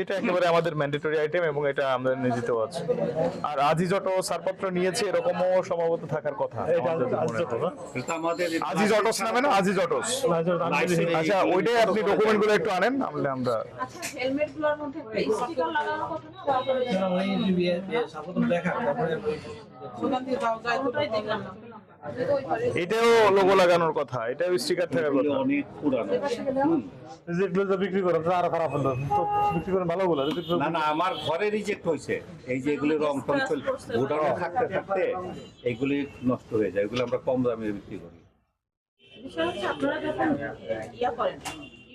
এটা একেবারে আমাদের ম্যান্ডেটরি আইটেম এবং এটা আমাদের নিজিতেও আছে। আর আজিজ অটো ছাড়পত্র নিয়েছে এরকমও সম্ভবত থাকার কথা আমার আমাদের আজিজ অটোস নামে না? আজিজ অটোস আচ্ছা ওইটাই আপনি ডকুমেন্টগুলো একটু আনেন আমরা আমরা আচ্ছা হেলমেটগুলোর মধ্যে স্টিকার লাগানো এটাও লোগো লাগানোর কথা এটাও স্টিকার থাকার কথা। অনেক পুরানো। যেগুলো যে বিক্রি করে তারা আরও খারাপ হলো তো বিক্রি করেন ভালো গুলো না না আমার ঘরে রিজেক্ট হয়েছে। এই যে এগুলি রং টং চল গোডাউনে থাকতে থাকতে এগুলি নষ্ট হয়ে যায় এগুলো আমরা কম দামে বিক্রি করি। বিষয় হচ্ছে আপনারা যখন ইয়া করেন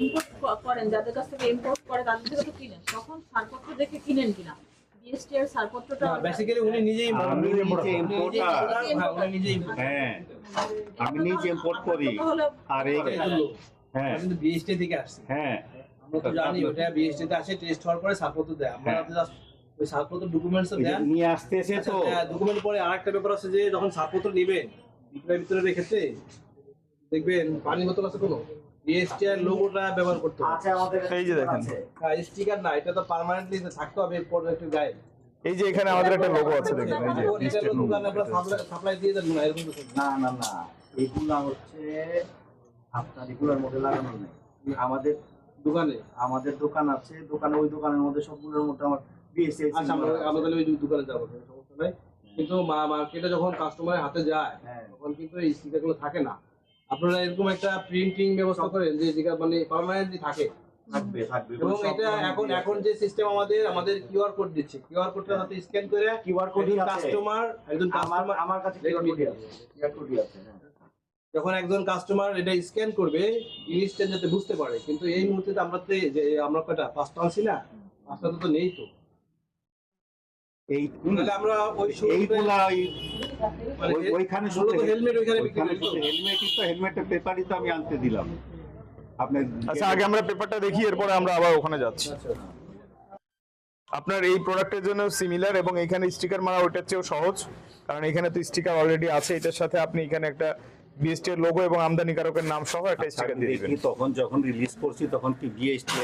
ইম্পোর্ট করেন যাদের কাছ থেকে ইম্পোর্ট করে তাদের থেকে তো কিনেন তখন ছাড়পত্র দেখে কিনেন কিনা? ছাড়পত্রটা বেসিক্যালি উনি নিজেই আমি নিজে ইম্পোর্টার হ্যাঁ, উনি নিজেই হ্যাঁ আমি নিজে ইম্পোর্ট করি। আর এই হ্যাঁ। কিন্তু বিএসটি থেকে আসছে। হ্যাঁ। আমরা তো জানি ওটা বিএসটি তে আসে টেস্ট হওয়ার পরে সাপোর্ট দেয়। আমরা হ্যাঁ। জাস্ট ওই সাপোর্ট ডকুমেন্টস দেন নিয়ে আসতেছে তো ডকুমেন্ট পরে আরেকটা ব্যাপার আছে যে যখন সাপোর্ট নেবেন বিক্রয়ের ভিতরে রেখেছে দেখবেন পানি বোতল আছে কোনো? লোগোটা ব্যবহার করতে হবে। এই যে দেখেন। স্টিকার না এটা তো পার্মানেন্টলি থাকতে হবে প্রোডাক্টের গায়ে এই যে এখানে আমাদের একটা লোগো আছে দেখেন এই যে। লোগো দোকানে আমরা সাপ্লাই দিয়ে দেন না এরকম না। না না এগুলা হচ্ছে আপনার এগুলোর মধ্যে লাগানো নেই। আমাদের দোকানে? আমাদের দোকান আছে দোকানে ওই দোকানের মধ্যে সবগুলোর মধ্যে আমার আচ্ছা আমরা আমরা তাহলে ওই দোকানে যাব সমস্যা নাই। কিন্তু মার্কেটে যখন কাস্টমারের হাতে যায় হ্যাঁ। তখন কিন্তু এই স্টিকারগুলো থাকে না। আপনারা এরকম একটা প্রিন্টিং ব্যবস্থা করেন যে যেটা মানে পার্মানেন্টলি থাকে। থাকবে থাকবে এবং এটা এখন এখন যে সিস্টেম আমাদের আমাদের কিউআর কোড দিচ্ছে। কিউআর কোডটা যাতে স্ক্যান করে কিউআর কোড কাস্টমার একজন আমার আমার কাছে কিউআর কোড আছে। কিউআর কোড আছে হ্যাঁ। যখন একজন কাস্টমার এটা স্ক্যান করবে জিনিসটা যাতে বুঝতে পারে। কিন্তু এই মুহূর্তে তো আমরা তো যে আমরা পাঁচটা আনছি না। পাঁচটা তো নেই তো। এই আমরা এইগুলা ওই মানে ওই- ওইখানে হেলমেট ওইখানে বিক্রি ওইখানে করি তো? শুধু হেলমেটই তো হেলমেটের পেপারই তো আমি আনতে দিলাম। আপনার আচ্ছা আগে আমরা পেপারটা দেখি এরপরে আমরা আবার ওখানে যাচ্ছি। আপনার এই প্রোডাক্টের জন্য সিমিলার এবং এখানে স্টিকার মারা ওইটার চেয়েও সহজ কারণ এখানে তো স্টিকার অলরেডি আছে এটার সাথে আপনি এখানে একটা বিএসটি এর লোগো এবং আমদানিকারকের নাম সহ একটা স্টিকার দিয়ে দিবেন। তখন যখন রিলিজ করছি তখন কি বিএসটি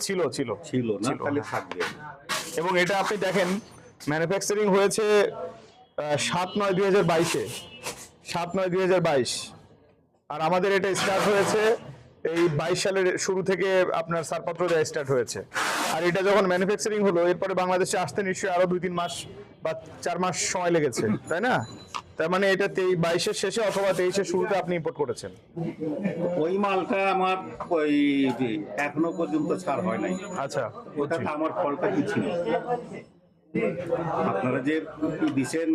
ছিল ছিল। ছিল না? তাহলে হ্যাঁ। থাকবে। এবং এটা আপনি দেখেন ম্যানুফ্যাকচারিং হয়েছে সাত নয় দুই হাজার বাইশে। সাত নয় দুই হাজার বাইশ। আর আমাদের এটা স্টার্ট হয়েছে এই বাইশ সালের শুরু থেকে আপনার ছাড়পত্র দেওয়া স্টার্ট হয়েছে। আর এটা যখন ম্যানুফ্যাকচারিং হলো এরপরে বাংলাদেশে আসতে নিশ্চয়ই আরও দুই তিন মাস বা চার মাস সময় লেগেছে তাই না? তার মানে এটা বাইশের শেষে অথবা তেইশের শুরুতে আপনি ইম্পোর্ট করেছেন। ওই মালটা আমার ওই এখনও পর্যন্ত ছাড় হয় নাই। আচ্ছা। ওটাতে আমার ফলটা কি ছিল? আপনারা যে দিচ্ছেন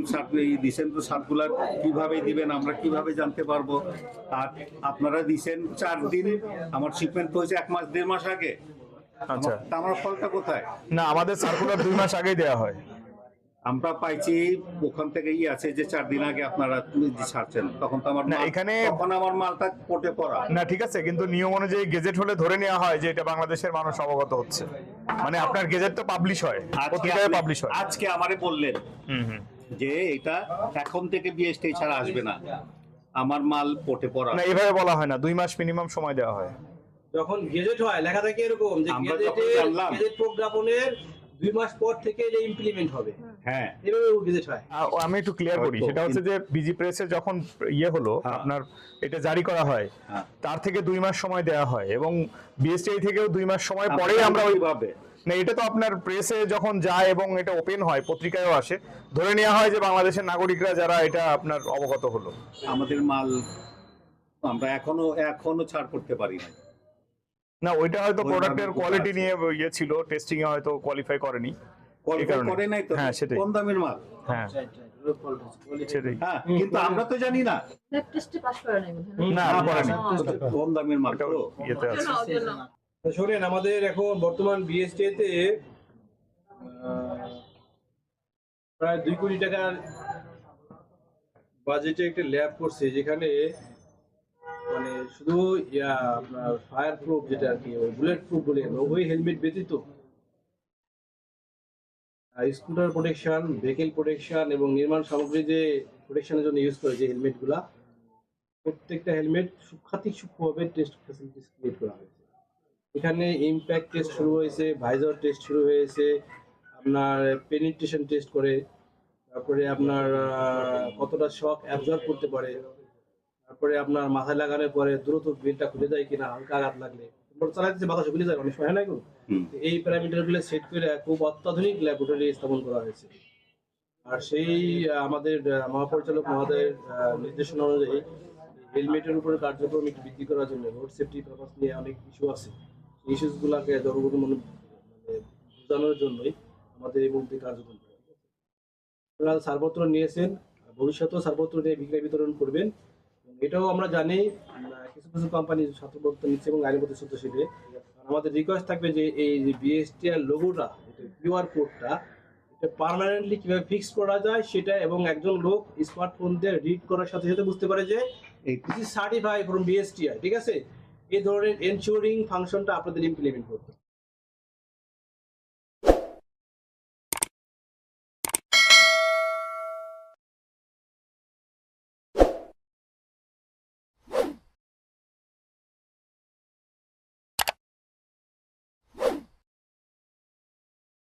দিচ্ছেন তো সারগুলা কীভাবে দিবেন আমরা কীভাবে জানতে পারব? আর আপনারা দিচ্ছেন চার দিন আমার শিপমেন্ট হয়েছে এক মাস দেড় মাস আগে। আচ্ছা। তা আমার ফলটা কোথায়? না আমাদের সার্কুলার দুই মাস আগেই দেওয়া হয়। আমরা পাইছি ওখান থেকে ই আছে যে চার দিন আগে আপনারা ছাড়ছেন। তখন তো আমার না, এখানে- তখন আমার মালটা কোটে পড়া। না ঠিক আছে কিন্তু নিয়ম অনুযায়ী গেজেট হলে ধরে নেওয়া হয় যে এটা বাংলাদেশের মানুষ অবগত হচ্ছে। মানে আপনার গেজেট তো পাবলিশ হয় আজকে পত্রিকায় পাবলিশ হয়। আজকে আমারে বললেন হুম হুম। যে এটা এখন থেকে বিএসটি ছাড়া আসবে না। আমার মাল পোটে পড়া। না এভাবে বলা হয় না দুই মাস মিনিমাম সময় দেওয়া হয়। যখন গেজেট হয় লেখা থাকে এরকম? যে গেজেট প্রজ্ঞাপনের দুই মাস পর থেকে এটা ইমপ্লিমেন্ট হবে। হ্যাঁ। এভাবে গেজেট হয়। আমি একটু ক্লিয়ার করি। সেটা হচ্ছে যে বিজি প্রেসে যখন ইয়ে হলো হ্যাঁ। আপনার এটা জারি করা হয় হ্যাঁ। তার থেকে দুই মাস সময় দেওয়া হয় এবং বিএসটিআই থেকেও দুই মাস সময় পরেই আমরা ওই কীভাবে? না এটা তো আপনার প্রেসে যখন যায় এবং এটা ওপেন হয় পত্রিকায়ও আসে ধরে নেওয়া হয় যে বাংলাদেশের নাগরিকরা যারা এটা আপনার অবগত হলো। আমাদের মাল আমরা এখনও এখনও ছাড় করতে পারি না না ওইটা হয়তো ওইভাবে প্রোডাক্টের কোয়ালিটি নিয়ে ইয়ে ছিল টেস্টিং এ হয়তো কোয়ালিফাই করেনি। করে নাই তো? হ্যাঁ, কম দামের মাল? হ্যাঁ। হ্যাঁ কিন্তু আমরা তো জানি না। ল্যাব টেস্টে পাস করে নাই বোধহয়। না কম দামের মাল তো। ইয়েতে আছে। না, ওই জন্য। তো শোনেন আমাদের এখন বর্তমান বিএসটি তে প্রায় দুই কোটি টাকার বাজেটে একটা ল্যাব করছে যেখানে মানে শুধু ইয়া আপনার ফায়ার প্রুফ যেটা আর কি বুলেট প্রুফ বলে ওই হেলমেট ব্যতীত স্কুটার প্রোটেকশন ভেহিকেল প্রোটেকশন এবং নির্মাণ সামগ্রী যে প্রোটেকশনের জন্য ইউজ করে যে হেলমেটগুলা, প্রত্যেকটা হেলমেট সূক্ষাতিক সূক্ষ্মভাবে টেস্ট ফ্যাসিলিটিস ক্রিয়েট করা হয়েছে। এখানে ইমপ্যাক্ট টেস্ট শুরু হয়েছে ভাইজার টেস্ট শুরু হয়েছে, আপনার পেনিট্রেশন টেস্ট করে, তারপরে আপনার কতটা শক অ্যাবজর্ব করতে পারে, তারপরে আপনার মাথায় লাগানোর পরে দ্রুত বিলটা খুলে যায় কিনা, হালকা আঘাত লাগলে। মোটর চালাতে বাতাসে খুলে যায় অনেক সময় না এখন? এই প্যারামিটারগুলো সেট করে খুব অত্যাধুনিক ল্যাবরেটরি স্থাপন করা হয়েছে। আর সেই আমাদের মহাপরিচালক মহোদয়ের নির্দেশনা অনুযায়ী হেলমেটের উপরে কার্যক্রম একটু বৃদ্ধি করার জন্য রোড সেফটি পারপাস নিয়ে অনেক ইস্যু আছে। সেই ইস্যুসগুলোকে জনগণ মনে বোঝানোর জন্যই আমাদের এই মুহূর্তে কার্যক্রম করা। আপনারা ছাড়পত্র নিয়েছেন ভবিষ্যতেও ছাড়পত্র নিয়ে বিক্রয় বিতরণ করবেন। এটাও আমরা জানি কিছু কিছু কোম্পানি ছাত্রপত্র নিচ্ছে এবং আইনি প্রতিশ্রুত শিখবে আমাদের রিকোয়েস্ট থাকবে যে এই যে বিএসটি বিএসটিআর লোগোটা কিউআর কোডটা এটা পার্মানেন্টলি কীভাবে ফিক্স করা যায় সেটা এবং একজন লোক স্মার্টফোন দিয়ে রিড করার সাথে সাথে বুঝতে পারে যে এই this is certify from BSTI ঠিক আছে এই ধরনের এনশিওরিং ফাংশনটা আপনাদের ইমপ্লিমেন্ট করতে।